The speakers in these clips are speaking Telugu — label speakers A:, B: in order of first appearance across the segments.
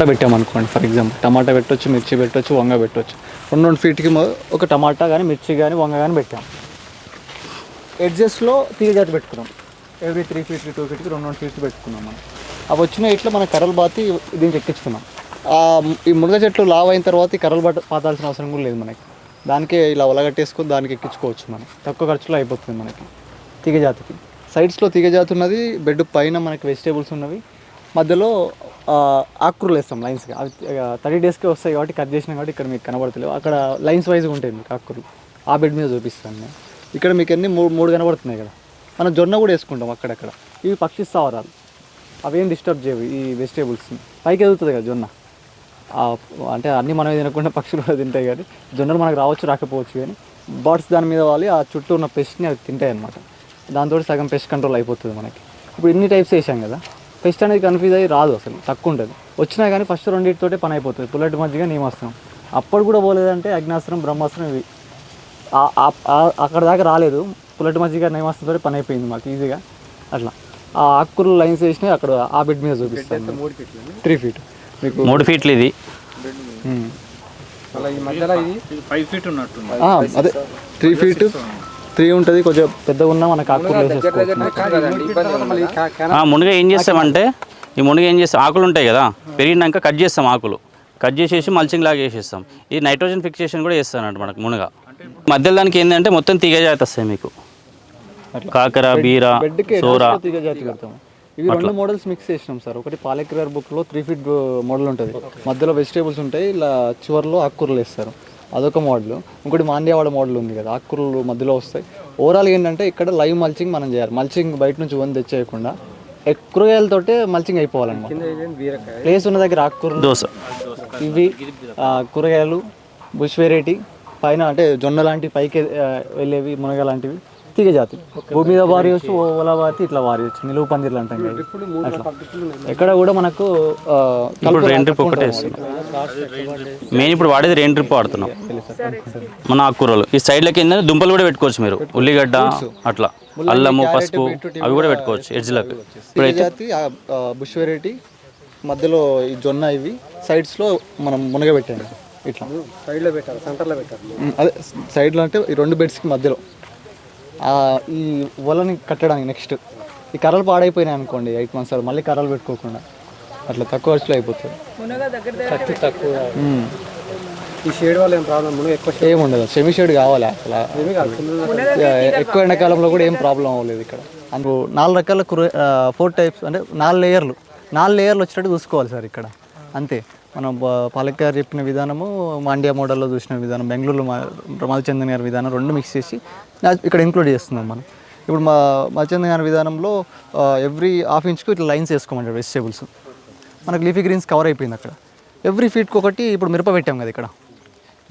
A: టమాటా పెట్టామనుకోండి ఫర్ ఎగ్జాంపుల్. టమాటా పెట్టొచ్చు మిర్చి పెట్టొచ్చు వంగ పెట్టొచ్చు. రెండు రెండు ఫీట్కి ఒక టమాటా కానీ మిర్చి కానీ వంగ కానీ పెట్టాం. ఎడ్జెస్లో తీగ జాతి పెట్టుకున్నాం. ఎవ్రీ త్రీ ఫీట్కి టూ ఫీట్కి రెండు రెండు ఫీట్స్ పెట్టుకున్నాం మనం. అవి వచ్చిన ఇట్లా మన కర్రలు బాతి దీనికి ఎక్కించుకున్నాం. ఈ మునగ చెట్లు లావ్ అయిన తర్వాత ఈ కర్రలు పట్ట పాతాల్సిన అవసరం కూడా లేదు మనకి. దానికే ఇలా ఒలగట్టేసుకొని దానికి ఎక్కించుకోవచ్చు మనం. తక్కువ ఖర్చులో అయిపోతుంది మనకి. తీగ జాతికి. సైడ్స్లో తీగ జాతి ఉన్నది బెడ్ పైన మనకి వెజిటేబుల్స్ ఉన్నవి. మధ్యలో ఆ, ఆకుకూరలు వేస్తాం లైన్స్గా అవి థర్టీ డేస్కే వస్తాయి కాబట్టి కట్ చేసినా కాబట్టి ఇక్కడ మీకు కనబడతలేవు. అక్కడ లైన్స్ వైజ్గా ఉంటాయి మీకు ఆకుకూరలు. ఆ బెడ్ మీద చూపిస్తాను నేను. ఇక్కడ మీకు అన్ని మూడు మూడు కనబడుతున్నాయి ఇక్కడ మనం జొన్న కూడా వేసుకుంటాం అక్కడక్కడ. ఇవి పక్షి స్థావరాలు. అవేం డిస్టర్బ్ చేయవు ఈ వెజిటేబుల్స్ని పైకి ఎదుగుతుంది కదా జొన్న. అంటే అన్నీ మనం తినకుండా పక్షులు కూడా తింటాయి కానీ జొన్నలు మనకు రావచ్చు రాకపోవచ్చు కానీ బర్డ్స్ దాని మీద వాలి ఆ చుట్టూ ఉన్న పెస్ట్ని అవి తింటాయి అనమాట దాంతో సగం పెస్ట్ కంట్రోల్ అయిపోతుంది మనకి. ఇప్పుడు ఇన్ని టైప్స్ వేసాం కదా. పెస్ట్ అనేది కన్ఫ్యూజ్ అయ్యి రాదు అసలు తక్కువ ఉంటుంది. వచ్చినా కానీ ఫస్ట్ రెండింటితోటే పని అయిపోతుంది. పుల్లటి మధ్యగా నియమాస్త్రం. అప్పుడు కూడా పోలేదంటే అగ్నాస్త్రం బ్రహ్మాస్త్రం ఇవి. ఆ- ఆ- ఆ- అక్కడ దాకా రాలేదు. పుల్లటి మజ్జిగ నయమాస్తంతో పని అయిపోయింది మాకు ఈజీగా. అట్లా. ఆ ఆకుకూరలు లైన్స్ వేసినాయి అక్కడ ఆ బెడ్ మీద చూపిస్తాను త్రీ ఫీట్ మీకు
B: మూడు ఫీట్లు ఇది.
A: ఆ, అదే. త్రీ ఫీట్ త్రీ ఉంటుంది కొంచెం పెద్దగా ఉన్నా మనకు ఆకుకూరలు వేసేసుకోవచ్చు.
B: మునగ ఏం చేస్తామంటే ఈ మునగ ఏం చేస్తాం ఆకులు ఉంటాయి కదా పెరిగినాక కట్ చేస్తాం ఆకులు. కట్ చేసేసి మల్చింగ్ లాగా వేసేస్తాం ఈ నైట్రోజన్ ఫిక్సేషన్ కూడా చేస్తానంట మనకు మునగ. మధ్యలో దానికి ఏంటంటే మొత్తం తీగ జాతి వస్తాయి మీకు. కాకర బీర సోర.
A: తీగ జాతి ఇవి రెండు మోడల్స్ మిక్స్ చేసినాం సార్. ఒకటి పాలెక్రర్ బుక్లో త్రీ ఫీట్ మోడల్ ఉంటుంది. మధ్యలో వెజిటేబుల్స్ ఉంటాయి ఇలా చివర్లో ఆకుకూరలు వేస్తారు. అదొక మోడల్. ఇంకోటి మాండ్యావాడ మోడల్ ఉంది కదా ఆకుకూరలు మధ్యలో వస్తాయి. ఓవరాల్ ఏంటంటే ఇక్కడ లైవ్ మల్చింగ్ మనం చేయాలి. మల్చింగ్ బయట నుంచి వన్ తెచ్చేయకుండా కూరగాయలతోటే మల్చింగ్ అయిపోవాలన్నమాట. ప్లేస్ ఉన్న దగ్గర ఆకుకూరలు
B: దోశ.
A: ఇవి ఆ, కూరగాయలు బుష్ వెరైటీ పైన అంటే జొన్న లాంటి పైకి వెళ్ళేవి మునగ లాంటివి. తీగ జాతి. భూమి మీద వారియొచ్చు ఓలా వారి ఇట్లా వారియొచ్చు నిలువు పందిర్లు అంటాం కదా. అట్లా. ఎక్కడ కూడా మనకు
B: ఇప్పుడు రెయిన్ డ్రిప్ ఒకటే మెయిన్ ఇప్పుడు వాడేది రెయిన్ డ్రిప్ వాడుతున్నాం. మన ఆకుకూరలు. ఈ సైడ్లకి ఏంటంటే దుంపలు కూడా పెట్టుకోవచ్చు మీరు. ఉల్లిగడ్డ అట్లా. అల్లము పసుపు అవి కూడా పెట్టుకోవచ్చు ఎడ్జ్లకు
A: బుష్ వెరైటీ మధ్యలో ఈ జొన్న ఇవి సైడ్స్లో మనం మునగ పెట్టాము ఇట్లా
C: సైడ్లో పెట్టారు సెంటర్లో పెట్టారు
A: ఉమ్, అదే సైడ్లో అంటే ఈ రెండు బెడ్స్కి మధ్యలో. ఈ వలని కట్టడానికి నెక్స్ట్ ఈ కర్రలు పాడైపోయినాయి అనుకోండి ఎయిట్ మంత్స్ తర్వాత మళ్ళీ కర్రలు పెట్టుకోకుండా. అట్లా తక్కువ ఖర్చులో అయిపోతుంది.
C: ఖర్చు తక్కువ. ఈ షేడ్ వల్ల ఏం ప్రాబ్లం మనం ఎక్కువ షేడ్
A: ఏముండదు సెమీ షేడ్ కావాలి అసలు.
C: ఏమీ కాదు ఫుల్
A: ఎక్కువ ఎండాకాలంలో కూడా ఏం ప్రాబ్లం అవ్వలేదు ఇక్కడ. అందుకు నాలుగు రకాల కూర ఫోర్ టైప్స్ అంటే నాలుగు లేయర్లు నాలుగు లేయర్లు వచ్చేటట్టు చూసుకోవాలి సార్ ఇక్కడ. అంతే. మనం పాలక్ గారు చెప్పిన విధానము మాండ్యా మోడల్లో చూసిన విధానం బెంగళూరులో మా మధుచందన్ గారి విధానం రెండు మిక్స్ చేసి ఇక్కడ ఇంక్లూడ్ చేస్తున్నాం మనం. ఇప్పుడు మా మధుచందన్ గారి విధానంలో ఎవ్రీ హాఫ్ ఇంచ్కు ఇట్లా లైన్స్ వేసుకోమంటారు వెజిటేబుల్స్ మనకు లీఫీ గ్రీన్స్ కవర్ అయిపోయింది అక్కడ. ఎవ్రీ ఫీట్కి ఒకటి ఇప్పుడు మిరప పెట్టాం కదా ఇక్కడ.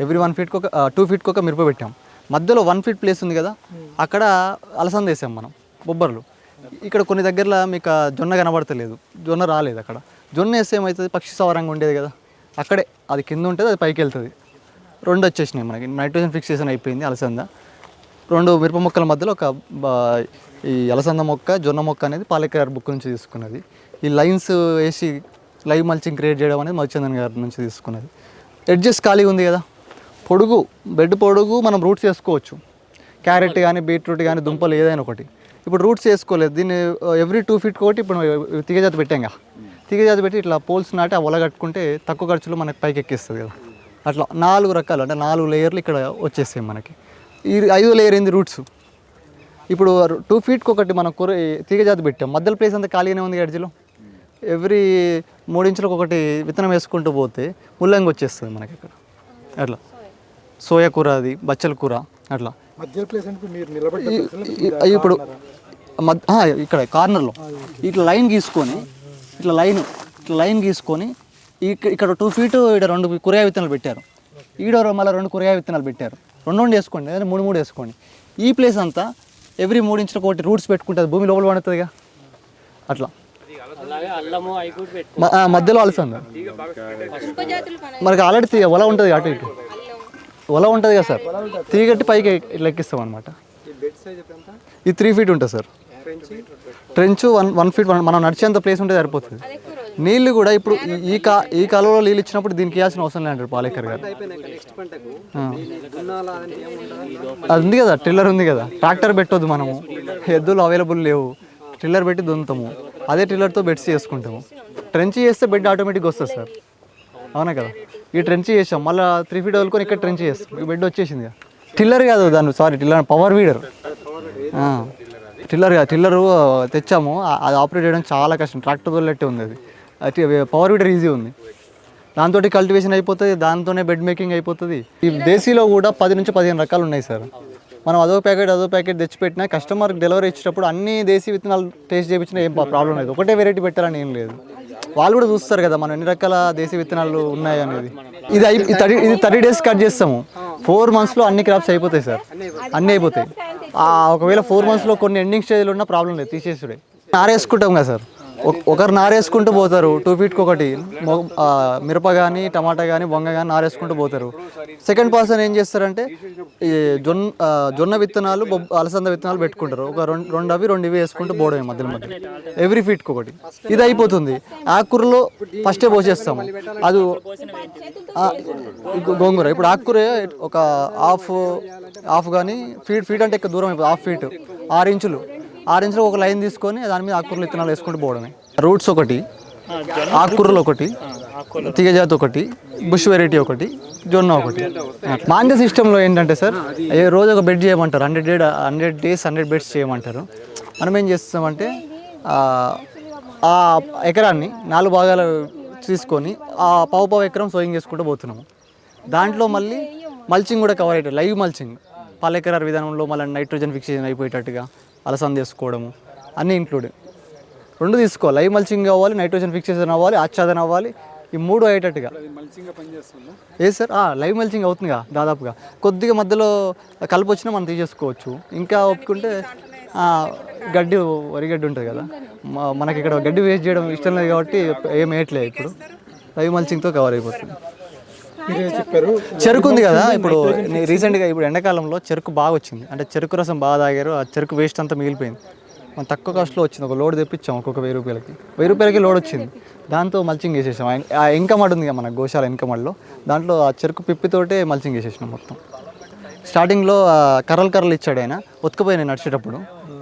A: ఎవ్రీ వన్ ఫీట్కి ఒక టూ ఫీట్కి ఒక మిరప పెట్టాం. మధ్యలో వన్ ఫీట్ ప్లేస్ ఉంది కదా అక్కడ అలసంద వేసాం మనం బొబ్బర్లు. ఇక్కడ కొన్ని దగ్గరలో మీకు జొన్న కనబడతలేదు జొన్న రాలేదు అక్కడ. జొన్న వేస్తే ఏమవుతుంది? పక్షి సవరంగా ఉండేది కదా. అక్కడే అది కింద ఉంటుంది అది పైకి వెళ్తుంది. రెండు వచ్చేసినాయి మనకి. నైట్రోజన్ ఫిక్సేషన్ అయిపోయింది అలసంద. రెండు మిరప మొక్కల మధ్యలో ఒక ఈ అలసంద మొక్క జొన్న మొక్క అనేది పాలెకర్ బుక్ నుంచి తీసుకున్నది. ఈ లైన్స్ వేసి లైవ్ మల్చింగ్ క్రియేట్ చేయడం అనేది మధుచందన్ గారి నుంచి తీసుకున్నది. ఎడ్జెస్ ఖాళీ ఉంది కదా. పొడుగు బెడ్ పొడుగు మనం రూట్స్ వేసుకోవచ్చు క్యారెట్ కానీ బీట్రూట్ కానీ దుంపలు ఏదైనా ఒకటి. ఇప్పుడు రూట్స్ వేసుకోలేదు దీన్ని ఎవ్రీ టూ ఫీట్ ఒకటి ఇప్పుడు తీగజాతి కదా. తీగజాతి పెట్టి ఇట్లా పోల్స్ నాటి ఆ వల కట్టుకుంటే తక్కువ ఖర్చులో మనకి పైకి ఎక్కిస్తుంది కదా. అట్లా నాలుగు రకాలు అంటే నాలుగు లేయర్లు ఇక్కడ వచ్చేస్తాయి మనకి. ఈ ఐదో లేయర్ ఏంది రూట్స్? ఇప్పుడు టూ ఫీట్కి ఒకటి మనం కూర తీగజాతి పెట్టాం. మధ్యలో ప్లేస్ అంతా ఖాళీగానే ఉంది ఎడ్జ్లో? ఎవ్రీ మూడించులకు ఒకటి విత్తనం వేసుకుంటూ పోతే ముల్లంగి వచ్చేస్తుంది మనకి ఇక్కడ. అట్లా. సోయా కూర అది బచ్చల కూర అట్లా. ఇప్పుడు ఇక్కడ కార్నర్లో ఇట్లా లైన్ గీసుకొని ఇట్లా లైన్ ఇట్లా లైన్ గీసుకొని ఇక్కడ టూ ఫీట్ ఇక్కడ రెండు కూరగాయ విత్తనాలు పెట్టారు. ఈడ మళ్ళీ రెండు కూరగాయ విత్తనాలు పెట్టారు. రెండు రెండు వేసుకోండి లేదా మూడు మూడు వేసుకోండి. ఈ ప్లేస్ అంతా ఎవ్రీ మూడు ఇంచులకు ఒకటి రూట్స్ పెట్టుకుంటుంది భూమి లోపల పడుతుందిగా. అట్లా. మధ్యలో అలసంద. మనకి ఆల్రెడీ తీ- వల ఉంటుంది అటు ఇటు. వల ఉంటుంది కదా సార్. తీగట్టి పైకి లెక్కిస్తాం అనమాట
C: ఈ
A: త్రీ ఫీట్ ఉంటుంది sir. Trench one one feet మనం నడిచేంత ప్లేస్ ఉంటే సరిపోతుంది. నీళ్ళు కూడా ఇప్పుడు ఈ- ఈ కా ఈ కాలంలో నీళ్ళు ఇచ్చినప్పుడు దీనికి ఇవ్వాల్సిన అవసరం లేదు పాలేకర్ గారు. అది ఉంది కదా టిల్లర్ ఉంది కదా. ట్రాక్టర్ పెట్టొద్దు మనము. ఎద్దులు అవైలబుల్ లేవు. టిల్లర్ పెట్టి దున్నుతాము. అదే టిల్లర్తో బెడ్స్ చేసుకుంటాము. ట్రెంచ్ చేస్తే బెడ్ ఆటోమేటిక్గా వస్తుంది సార్. అవునా కదా? ఈ ట్రెంచ్ చేసాం. మళ్ళీ త్రీ ఫీట్ వదులుకొని ఇక్కడ ట్రెంచ్ చేస్తాం. ఈ బెడ్ వచ్చేసింది కదా. టిల్లర్ కాదు దాన్ని sorry tiller power weeder tiller tiller తెచ్చాము. అది ఆపరేట్ చేయడం చాలా కష్టం. ట్రాక్టర్ తోలెట్టే ఉంది అది అది పవర్ వీడర్ ఈజీ ఉంది. దాంతో కల్టివేషన్ అయిపోతుంది దాంతోనే బెడ్ మేకింగ్ అయిపోతుంది. ఈ దేశీలో కూడా పది నుంచి పదిహేను రకాలు ఉన్నాయి సార్. మనం అదో ప్యాకెట్ అదో ప్యాకెట్ తెచ్చిపెట్టినా కస్టమర్కి డెలివరీ ఇచ్చేటప్పుడు అన్ని దేశీ విత్తనాలు టేస్ట్ చేయించినా ఏం ప్రాబ్లం లేదు. ఒకటే వెరైటీ పెట్టాలని ఏం లేదు. వాళ్ళు కూడా చూస్తారు కదా మనం ఎన్ని రకాల దేశీ విత్తనాలు ఉన్నాయి అనేది. ఇది అయి ఇది థర్టీ ఇది థర్టీ డేస్ కట్ చేస్తాము. ఫోర్ మంత్స్లో అన్ని క్రాప్స్ అయిపోతాయి సార్. అన్నీ అయిపోతాయి. ఒకవేళ ఫోర్ మంత్స్లో కొన్ని ఎండింగ్ స్టేజ్లో ఉన్న ప్రాబ్లం లేదు తీసేసుడే. ఆరేసుకుంటాం కదా సార్. ఒకరు నారేసుకుంటూ పోతారు. టూ ఫీట్కి ఒకటి. మిరప కానీ టమాటా కానీ వంగ కానీ నారేసుకుంటూ పోతారు. సెకండ్ పర్సన్ ఏం చేస్తారంటే ఈ జొన్న జొన్న విత్తనాలు అలసంద విత్తనాలు పెట్టుకుంటారు. ఒక రెండు రెండు అవి రెండు ఇవి వేసుకుంటూ పోవడమే మధ్యలో మధ్య. ఎవ్రీ ఫీట్కి ఒకటి. ఇది అయిపోతుంది. ఆకుకూరలో ఫస్టే పోసేస్తాము. అది గోంగూర. ఇప్పుడు ఆకుకూర ఒక హాఫ్ హాఫ్ కానీ ఫీట్ ఫీట్ అంటే ఎక్కువ దూరం అయిపోతుంది. హాఫ్ ఫీట్ ఆరు ఇంచులు. ఆరు ఇంచులు ఒక లైన్ తీసుకొని దాని మీద ఆకుకూరలు విత్తనాలు వేసుకుంటూ పోవడమే. రూట్స్ ఒకటి ఆకుకూరలు ఒకటి తీగజాతి ఒకటి బుష్ వెరైటీ ఒకటి జొన్న ఒకటి. మాండ్య సిస్టంలో ఏంటంటే సార్ ఏ రోజు ఒక బెడ్ చేయమంటారు hundred days hundred days hundred beds చేయమంటారు. మనం ఏం చేస్తామంటే ఆ, ఆ ఎకరాన్ని నాలుగు భాగాలు తీసుకొని ఆ పావు పావు ఎకరం సోయింగ్ చేసుకుంటూ పోతున్నాము. దాంట్లో మళ్ళీ మల్చింగ్ కూడా కవర్ అయ్యేటట్టు లైవ్ మల్చింగ్ పాలెకరార్ విధానంలో మళ్ళీ నైట్రోజన్ ఫిక్సేషన్ అయిపోయేటట్టుగా. అలసంద చేసుకోవడము అన్నీ ఇంక్లూడెడ్ రెండు తీసుకో లైవ్ మల్చింగ్ అవ్వాలి నైట్రోజన్ ఫిక్సేషన్ అవ్వాలి ఆచ్ఛాదన అవ్వాలి ఈ మూడు అయ్యేటట్టుగా. ఏ సార్? లైవ్ మల్చింగ్ అవుతుందిగా దాదాపుగా. కొద్దిగా మధ్యలో కలుపు వచ్చినా మనం తీసేసుకోవచ్చు. ఇంకా ఒప్పుకుంటే గడ్డి వరి గడ్డి ఉంటుంది కదా. మనకి ఇక్కడ గడ్డి వేస్ట్ చేయడం ఇష్టం లేదు కాబట్టి ఏం వేయట్లేదు ఇప్పుడు. లైవ్ మల్చింగ్తో కవర్ అయిపోతుంది. చెరుకు ఉంది కదా ఇప్పుడు రీసెంట్గా ఇప్పుడు ఎండాకాలంలో చెరుకు బాగా వచ్చింది. అంటే చెరుకు రసం బాగా తాగారు ఆ చెరుకు వేస్ట్ అంతా మిగిలిపోయింది. మనం తక్కువ కాస్ట్లో వచ్చింది. ఒక లోడ్ తెప్పించాం ఒక్కొక్క వెయ్యి రూపాయలకి. వెయ్యి రూపాయలకి లోడ్ వచ్చింది. దాంతో మల్చింగ్ వేసేసాం ఆ- ఆ ఎంకమడ్ ఉంది కదా మన గోశాల ఎంకమడ్లో దాంట్లో ఆ చెరుకు పిప్పితోటే మల్చింగ్ వేసేసినాం మొత్తం. స్టార్టింగ్లో కర్రలు కర్రలు ఇచ్చాడు ఆయన. ఉతకపోయినాయి నడిచేటప్పుడు.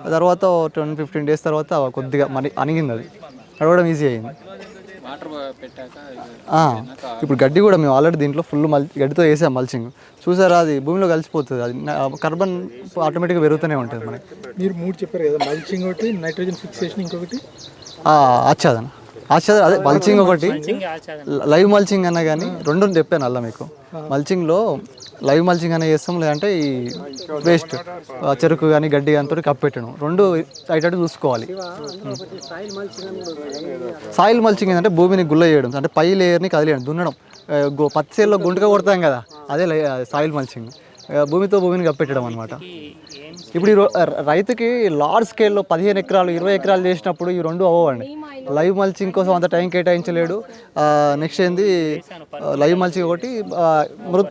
A: ఆ తర్వాత టెన్ ఫిఫ్టీన్ డేస్ తర్వాత కొద్దిగా మరి అణిగింది అది. నడవడం ఈజీ అయింది ఇప్పుడు గడ్డి కూడా మేము ఆల్రెడీ దీంట్లో ఫుల్ మల్ గడ్డితో వేసాం మల్చింగ్ చూసారా అది? భూమిలో కలిసిపోతుంది. అది కార్బన్ ఆటోమేటిక్గా పెరుగుతూనే ఉంటుంది మనకి.
C: మీరు మూడు చెప్పారు కదా మల్చింగ్ ఒకటి నైట్రోజన్ ఫిక్సేషన్ ఇంకొకటి.
A: ఆ, ఆచ్ఛాదన. ఆచ్ఛాదన అదే మల్చింగ్ ఒకటి. లైవ్ మల్చింగ్ అన్న కానీ రెండు చెప్పాను అలా మీకు. మల్చింగ్లో లైవ్ మల్చింగ్ అనే చేస్తాం లేదంటే ఈ వేస్ట్ చెరుకు కానీ గడ్డి కానీ కప్పెట్టడం రెండు అయ్యేటట్టు చూసుకోవాలి. సాయిల్ మల్చింగ్ ఏంటంటే భూమిని గుల్ల చేయడం అంటే పై లేయర్ని కదిలేయడం దున్నడం. పత్తి చేల్లో గుంటగా కొడతాం కదా అదే లై- సాయిల్ మల్చింగ్. భూమితో భూమిని కప్పెట్టడం అనమాట ఇప్పుడు ఈ రైతుకి లార్జ్ స్కేల్లో పదిహేను ఎకరాలు ఇరవై ఎకరాలు చేసినప్పుడు ఈ రెండు అవ్వండి లైవ్ మల్చింగ్ కోసం అంత టైం కేటాయించలేడు. నెక్స్ట్ ఏంది? లైవ్ మల్చింగ్ ఒకటి మృ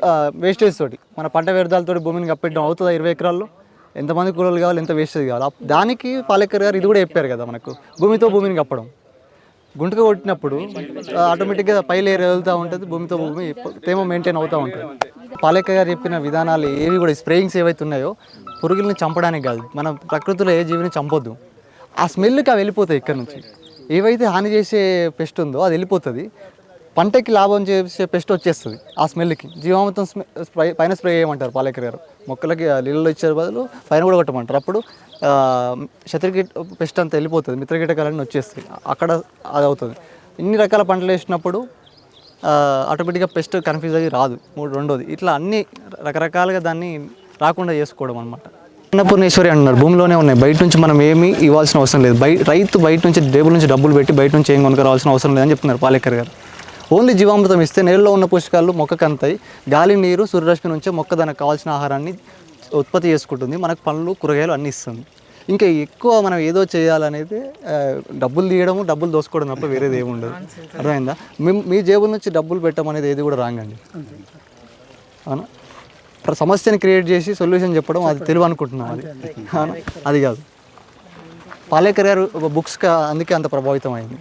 A: వేస్టేజ్ తోటి మన పంట వ్యర్థాలతో భూమిని కప్పెట్టడం అవుతుందా ఇరవై ఎకరాల్లో? ఎంతమంది కూలలు కావాలి ఎంత వేస్టేజ్ కావాలి? దానికి పాలేకర్ గారు ఇది కూడా చెప్పారు కదా మనకు భూమితో భూమిని కప్పడం. గుంటక కొట్టినప్పుడు ఆటోమేటిక్గా పై లేయర్ వెళ్తూ ఉంటుంది భూమితో భూమి తేమ మెయింటైన్ అవుతూ ఉంటుంది. పాలేక గారు చెప్పిన విధానాలు ఏవి కూడా స్ప్రేయింగ్స్ ఏవైతే ఉన్నాయో పురుగుల్ని చంపడానికి కాదు. మనం ప్రకృతిలో ఏ జీవిని చంపొద్దు. ఆ స్మెల్కి అవి వెళ్ళిపోతాయి ఇక్కడ నుంచి. ఏవైతే హాని చేసే పెస్ట్ ఉందో అది వెళ్ళిపోతుంది. పంటకి లాభం చేసే పెస్ట్ వచ్చేస్తుంది ఆ స్మెల్కి జీవామృతం స్మె స్ప్రే పైన స్ప్రే చేయమంటారు పాలేకర్ గారు. మొక్కలకి నీళ్ళలో ఇచ్చే బదులు పైన కూడా కొట్టమంటారు. అప్పుడు శత్రుకీట పెస్ట్ అంతా వెళ్ళిపోతుంది. మిత్రకీటకాలన్నీ వచ్చేస్తాయి. అక్కడ అది అవుతుంది ఇన్ని రకాల పంటలు వేసినప్పుడు ఆటోమేటిక్గా పెస్ట్ కన్ఫ్యూజ్ అయ్యి రాదు. మూడు రెండోది. ఇట్లా అన్ని రకరకాలుగా దాన్ని రాకుండా చేసుకోవడం అనమాట అన్నపూర్ణేశ్వరి అంటున్నారు భూమిలోనే ఉన్నాయి. బయట నుంచి మనం ఏమీ ఇవ్వాల్సిన అవసరం లేదు. బయట రైతు బయట నుంచి టేబుల్ నుంచి డబ్బులు పెట్టి బయట నుంచి ఏం కొనుక్కరావాల్సిన అవసరం లేదని చెప్తున్నారు పాలేకర్ గారు. ఓన్లీ జీవామృతం ఇస్తే నేలలో ఉన్న పోషకాలు మొక్కకు అంతాయి. గాలి నీరు సూర్యరశ్మి నుంచే మొక్క దానికి కావాల్సిన ఆహారాన్ని ఉత్పత్తి చేసుకుంటుంది. మనకు పండ్లు కూరగాయలు అన్నీ ఇస్తుంది. ఇంకా ఎక్కువ మనం ఏదో చేయాలనేది డబ్బులు తీయడము డబ్బులు దోసుకోవడం తప్ప వేరేది ఏమి ఉండదు. అర్థమైందా? మీ మీ జేబుల నుంచి డబ్బులు పెట్టమనేది ఏది కూడా రాంగ్ అండి. అవునా? సమస్యని క్రియేట్ చేసి సొల్యూషన్ చెప్పడం అది తెలివి అనుకుంటున్నాం అది. అవునా? అది కాదు. పాలేకర్ గారు బుక్స్ అందుకే అంత ప్రభావితం అయింది.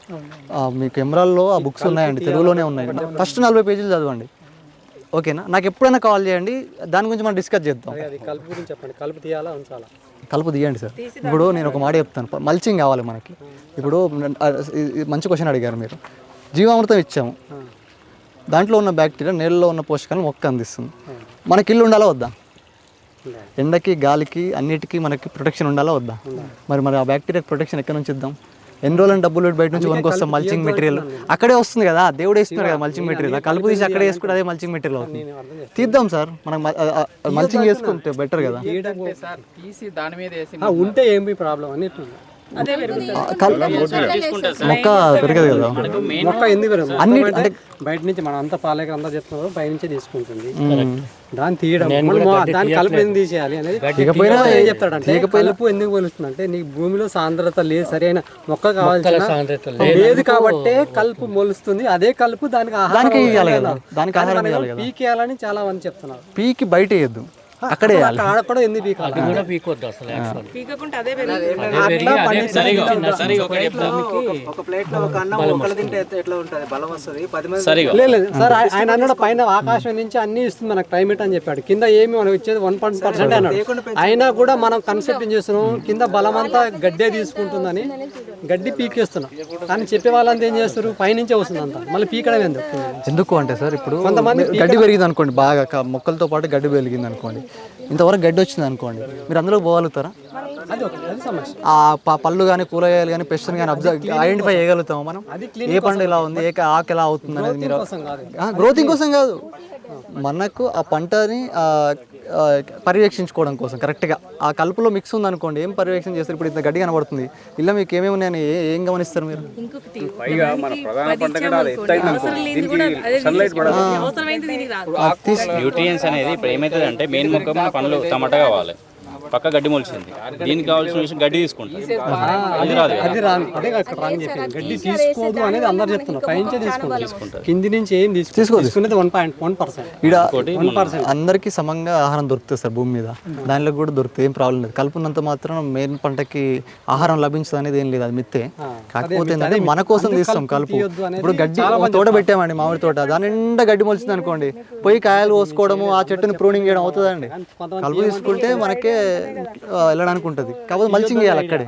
A: ఆ, మీ కెమెరాల్లో ఆ బుక్స్ ఉన్నాయండి తెలుగులోనే ఉన్నాయి. ఫస్ట్ నలభై పేజీలు చదవండి. ఓకేనా? నాకు ఎప్పుడైనా కాల్ చేయండి. దాని గురించి మనం డిస్కస్ చేద్దాం.
C: అది కలుపు గురించి చెప్పండి. కలుపు తీయాలా ఉంచాలా?
A: కలుపు తీయండి సార్. ఇప్పుడు నేను ఒక మాట చెప్తాను. మల్చింగ్ కావాలి మనకి. ఇప్పుడు మంచి క్వశ్చన్ అడిగారు మీరు. జీవామృతం ఇచ్చాము. దాంట్లో ఉన్న బ్యాక్టీరియా నేలలో ఉన్న పోషకాలను మొక్క అందిస్తుంది. మనకి ఇల్లు ఉండాలా వద్దా? ఎండకి గాలికి అన్నిటికీ మనకి ప్రొటెక్షన్ ఉండాలా వద్దా? మరి మరి ఆ బ్యాక్టీరియా ప్రొటెక్షన్ ఎక్కడి నుంచి ఇద్దాం? ఎన్ని రోజులు డబ్బులు బయట నుంచి కొనుక్కొస్తాం మల్చింగ్ మెటీరియల్ అక్కడే వస్తుంది కదా దేవుడు వేస్తున్నారు కదా మల్చింగ్ మెటీరియల్ కలుపు తీసి అక్కడే వేసుకుంటే అదే మల్చింగ్ మెటీరియల్ అవుతుంది. తీద్దాం సార్ మనం మల్చింగ్ వేసుకుంటే బెటర్ కదా.
D: తీసి దాని మీద
C: ఉంటే ఏమి ప్రాబ్లం
A: కల్- మొక్క పెరగదు కదా?
C: మొక్క ఎందుకు పెరగదు?
A: అన్ని
C: అంటే బయట నుంచి మనం అంతా పాలేక అంతా చెప్తున్నారు బయట నుంచే తీసుకుంటుంది. దాన్ని తీయడం దాని కలుపు ఎందుకు తీసేయాలి అనేది తీయడం ఏం చెప్తాడంటే కలుపు ఎందుకు పోలుస్తుంది అంటే నీకు భూమిలో సాంద్రత లేదు సరైన మొక్క కావాల్సిన లేదు కాబట్టే కలుపు మొలుస్తుంది అదే కలుపు దానికి ఆహారం పీకేయాలని చాలా మంది చెప్తున్నారు.
A: పీకి బయట వేయద్దు అక్కడే వేయాలి.
C: ఆడ కూడా ఎందుకు పీకాలి? అట్లా పండించాలి.
E: ఒక ప్లేట్లో ఒక అన్నం ఒకళ్ళు తింటే ఎట్లా- ఉంటది? బలం వస్తుంది? పది మంది
C: లేదు లేదు. సార్ ఆయ- ఆయన అన్నాడు పైన ఆకాశం నుంచి అన్ని ఇస్తుంది మనకు క్లైమేట్ అని చెప్పాడు. కింద ఏమి మనకు ఇచ్చేది వన్ పాయింట్ పర్సెంట్ అన్నాడు. అయినా కూడా మనం కన్సెప్ట్ చేస్తున్నాం కింద బలం అంతా గడ్డే తీసుకుంటుందని గడ్డి పీకేస్తున్నాం. కానీ చెప్పే వాళ్ళంతా ఏం చేస్తారు? పైనుంచే వస్తుంది అంతా. మళ్ళీ పీకడం ఎందుకు?
A: ఎందుకు అంటే సార్ ఇప్పుడు మీరు గడ్డి పెరిగింది అనుకోండి బాగా మొక్కలతో పాటు గడ్డి పెరిగింది అనుకోండి ఇంతవరకు గడ్డి వచ్చింది అనుకోండి. మీరు అందులో పోగలుగుతారా?
C: అది ఒక అది సమస్య
A: ఆ పళ్ళు కానీ కూరగాయలు కానీ పెస్ట్ని కానీ అబ్జర్వ్ ఐడెంటిఫై చేయగలుగుతాం మనం? ఏ పండు ఇలా ఉంది ఏ ఆకు ఎలా అవుతుంది అనేది మీరు గ్రోతింగ్ కోసం కాదు. మనకు ఆ పంటని పర్యవేక్షించుకోవడం కోసం కరెక్ట్గా ఆ కలుపులో మిక్స్ ఉంది అనుకోండి ఏం పర్యవేక్షణ చేస్తారు? ఇప్పుడు ఇంత గడ్డి కనబడుతుంది. ఇలా మీకు ఏమేమి ఉన్నాయని ఏ- గమనిస్తారు మీరు?
B: అనేది ఇప్పుడు ఏమవుతుంది అంటే మెయిన్ మొక్క మన పండ్లు టమాటా కావాలి. పక్క గడ్డి మొలిచింది. దీనికి కావాల్సిన విషయం గడ్డి తీసుకుంటాం అది రాదు.
C: అది రాంగ్ అదే అక్కడ రాంగ్ చెప్పింది. గడ్డి తీసుకోదు అనేది అందరు చెప్తున్నారు. పైనుంచే తీసుకుంటారు. కింది నుంచి ఏం తీసుకో తీసుకునేది వన్ పాయింట్ వన్ పర్సెంట్
A: ఇక్కడ అందరికీ సమంగా ఆహారం దొరుకుతుంది సార్ భూమి మీద. దానిలో కూడా దొరుకుతుంది. ఏం ప్రాబ్లం లేదు. కలుపున్నంత మాత్రం మెయిన్ పంటకి ఆహారం లభించదు అనేది ఏం లేదు. అది మిత్తే. కాకపోతే ఏంటంటే మన కోసం తీస్తాం కలుపు ఇప్పుడు గడ్డి తోట పెట్టామండి మామిడి తోట. దాని నిండా గడ్డి మొలిచింది అనుకోండి. పోయి కాయలు కోసుకోవడము ఆ చెట్టుని ప్రూనింగ్ చేయడం అవుతుందండి. కలుపు తీసుకుంటే మనకే వెళ్ళడానికి ఉంటుంది. కాకపోతే మల్చింగ్ చేయాలి అక్కడే.